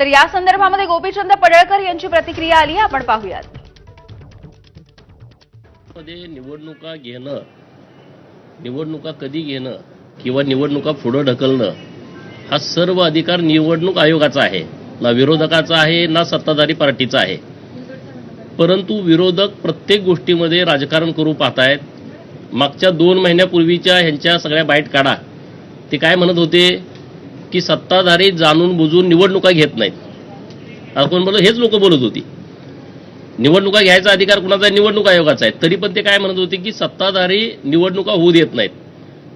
तर या संदर्भामध्ये गोपीचंद पडळकर यांची प्रतिक्रिया आली. आपण पाहूयात. मध्ये निवडणुका घेणं निवडणुका कधी घेणं किंवा निवडणुका पुढं ढकलणं हा सर्व अधिकार निवडणूक आयोगाचा आहे. ना विरोधकाचा आहे ना सत्ताधारी पार्टीचा आहे. परंतु विरोधक प्रत्येक गोष्टीमध्ये राजकारण करू पाहतायत. मागच्या दोन महिन्यापूर्वीच्या ह्यांच्या सगळ्या बाईट काढा. ते काय म्हणत होते? की सत्ताधारी जाणून बुजून निवडणुका घेत नाहीत. आपण बोललो? हेच लोक बोलत होती. निवडणुका घ्यायचा अधिकार कुणाचा आहे? निवडणूक आयोगाचा आहे. तरी पण ते काय म्हणत होते की सत्ताधारी निवडणुका होऊ देत नाहीत.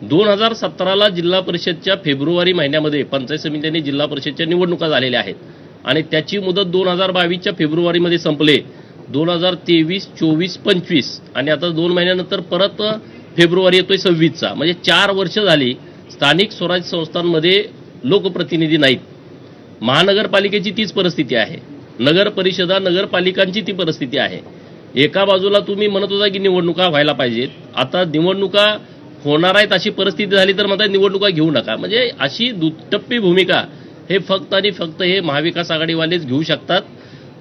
दोन हजार सतराला जिल्हा परिषदच्या फेब्रुवारी महिन्यामध्ये पंचायत समित्यांनी जिल्हा परिषदच्या निवडणुका झालेल्या आहेत. आणि त्याची मुदत दोन हजार बावीसच्या फेब्रुवारीमध्ये संपले. दोन हजार तेवीस चोवीस पंचवीस. आणि आता दोन महिन्यानंतर परत फेब्रुवारी येतोय सव्वीसचा. म्हणजे चार वर्ष झाली स्थानिक स्वराज्य संस्थांमध्ये लोकप्रतिनिधी नाहीत. महानगरपालिकेची तीच परिस्थिती आहे. नगर परिषदा नगरपालिकांची ती परिस्थिती आहे. एका बाजूला तुम्ही म्हणत होता की निवडणुका व्हायला पाहिजेत. आता निवडणुका होणार आहेत अशी परिस्थिती झाली तर म्हणतात निवडणुका घेऊ नका. म्हणजे अशी दुटप्पी भूमिका हे फक्त आणि फक्त हे महाविकास आघाडीवालेच घेऊ शकतात.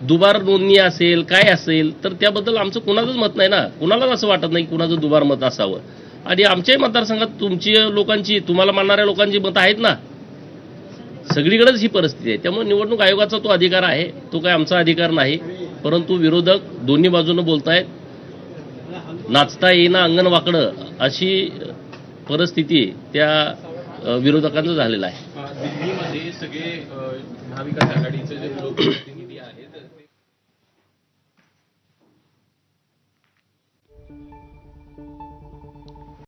दुबार नोंदणी असेल काय असेल तर त्याबद्दल आमचं कुणाचंच मत नाही ना. कुणालाच असं वाटत नाही कुणाचं दुबार मत असावं. आणि आमच्याही मतदारसंघात तुमची लोकांची तुम्हाला मानणाऱ्या लोकांची मतं आहेत ना. सगळीकडेच ही परिस्थिती आहे. त्यामुळे निवडणूक आयोगाचा तो अधिकार आहे तो काय आमचा अधिकार नाही. परंतु विरोधक दोन्ही बाजूनं बोलतायत नाचता येईना अंगण वाकडं अशी परिस्थिती त्या विरोधकांचं झालेलं आहे. दिल्लीमध्ये सगळे महाविकास आघाडीचे जे